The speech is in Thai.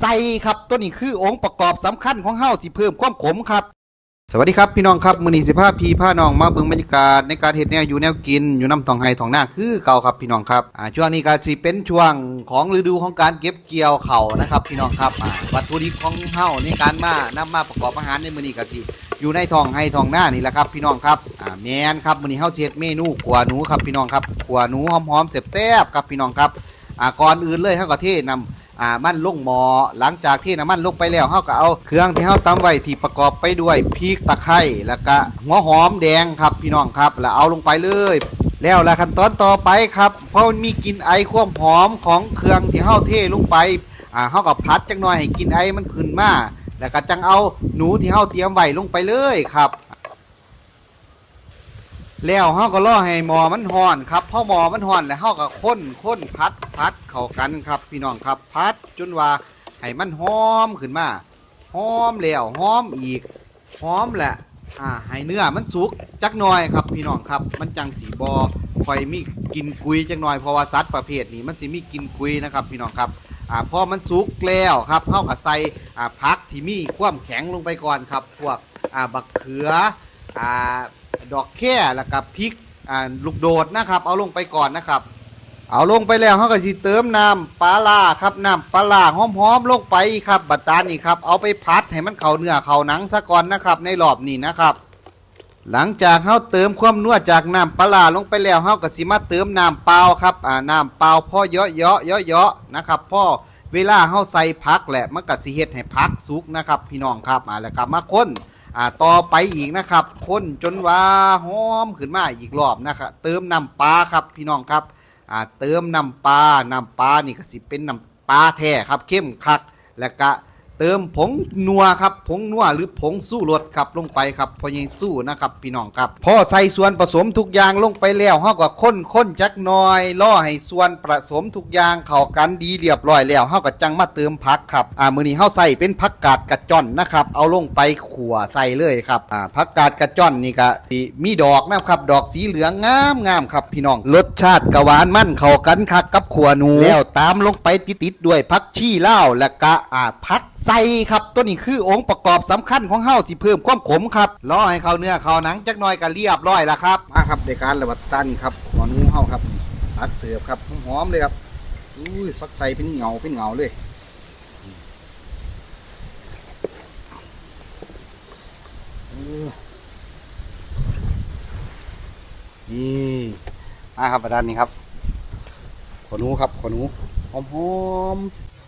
ใส่ครับตัวนี้คือองค์ประกอบสำคัญของเฮาที่เพิ่มความขมครับ สวัสดีครับพี่น้องครับมื้อนี้สิพาพี่พาน้องมาเบิ่งบรรยากาศในการเฮ็ดแนวอยู่แนวกินอยู่น้ำทองไห้ทองหน้าคือเก่าครับพี่น้องครับอ่าช่วงนี้ก็สิเป็นช่วงของฤดูของการเก็บเกี่ยวเข้านะครับพี่น้องครับอ่าวัตถุดิบของเฮาในการมานำมาประกอบอาหารในมื้อนี้ก็สิอยู่ในทองไห้ทองหน้านี่แหละครับพี่น้องครับอ่าแมนครับมื้อนี้เฮาสิเฮ็ดเมนูขัวหนูครับพี่น้องครับขัวหนูหอมๆแซ่บๆครับพี่น้องครับอ่าก่อนอื่นเลยเฮาก็เทนำ อ่ามันลงหมอหลังจากที่น้ำมันลงไปแล้วเฮาก็เอาเครื่องที่เฮาตำไว้ที่ประกอบไปด้วยพริกตะไคร้แล้วก็หัวหอมแดงครับพี่น้องครับ แล้วเอาลงไปเลยแล้วละขั้นตอนต่อไปครับ เพราะมันมีกลิ่นไอความหอมของเครื่องที่เฮาเทลงไปอ่าเฮาก็พัดจังหน่อยให้กลิ่นไอมันขึ้นมาแล้วก็จังเอาหนูที่เฮาเตรียมไว้ลงไปเลยครับ แล้วเฮาก็รอให้หมอมันฮ้อนครับพอหมอมันฮ้อนแล้วเฮาก็ค้นค้นพัดพัดเข้ากันครับ พี่น้องครับพัดจนว่าให้มันหอมขึ้นมาหอมแล้วหอมอีกหอมแหละอ่าให้เนื้อมันสุกจักหน่อยครับ พี่น้องครับ มันจังสีบอคอยมีกินกุยจักหน่อยเพราะว่าสัตว์ประเภทนี้มันสิมีกินกุยนะครับ พี่น้องครับอ่าพอมันสุกแล้วครับเฮาก็ใส่อ่าผักที่มีความแข็งลงไปก่อนครับ พวกอ่าบักเขืออ่า ดอกแค่แล้วกับพริกอ่าลูกโดดนะครับ เอาลงไปก่อนนะครับ เอาลงไปแล้วเขาก็สิเติมน้ำปลาล่าครับน้ำปลาล่าหอมๆลงไปครับบัดตานี่ครับเอาไปพัดให้มันเข้าเนื้อเข้าหนังซะก่อนนะครับ ในรอบนี้นะครับ หลังจากเขาเติมความนัวจากน้ำปลาล่าลงไปแล้วเขาก็สิมาเติมน้ำเปล่าครับอ่าน้ำเปล่าพ่อเยอะเยอะเยอะเยอะๆนะครับพ่อเวลาเขาใส่พักแหละมันก็สิเฮ็ดให้พักสุกนะครับ พี่น้องครับอ่าแล้วก็มาค้น อ่าต่อไปอีกนะครับคนจนว่าหอมขึ้นมาอีกรอบนะครับเติมน้ำปลาครับพี่น้องครับอ่าเติมน้ำปลาน้ำปลานี่ก็สิเป็นน้ำปลาแท้ครับเข้มคักและก็ เติมผงนัวครับผงนัวหรือผงสู้รสครับลงไปครับพอยังสู้นะครับพี่น้องครับพอใส่ส่วนผสมทุกอย่างลงไปแล้วเฮาก็ค้นค้นจักหน่อยล่อให้ส่วนผสมทุกอย่างเข้ากันดีเรียบร้อยแล้วเฮาก็จังมาเติมผักครับอ่ามื้อนี้เฮาใส่เป็นผักกาดกระจ่อนนะครับเอาลงไปขั่วใส่เลยครับอ่าผักกาดกระจ่อนนี่ก็มีดอกนะครับดอกสีเหลืองงามงามครับพี่น้องรสชาติกะหวานมั่นเข้ากันคักกับขั่วนูแล้วตามลงไปติดๆด้วยผักชีลาวและก็อ่าผักใส่ครับตัวนี้คือองค์ประกอบสำคัญของเฮาที่เพิ่มความขมครับรอให้เขาเนื้อเขาหนังจักหน่อยก็เรียบร้อยแล้วครับมาครับในการระบัดตานี่ครับหัวหนูเฮาครับผักเสิร์ฟครับหอมๆเลยครับอุ้ยผักใส่เป็นเหงาเป็นเหงาเลยเออนี่มาครับประดานนี้ครับขอหนูครับขอหนูหอมๆ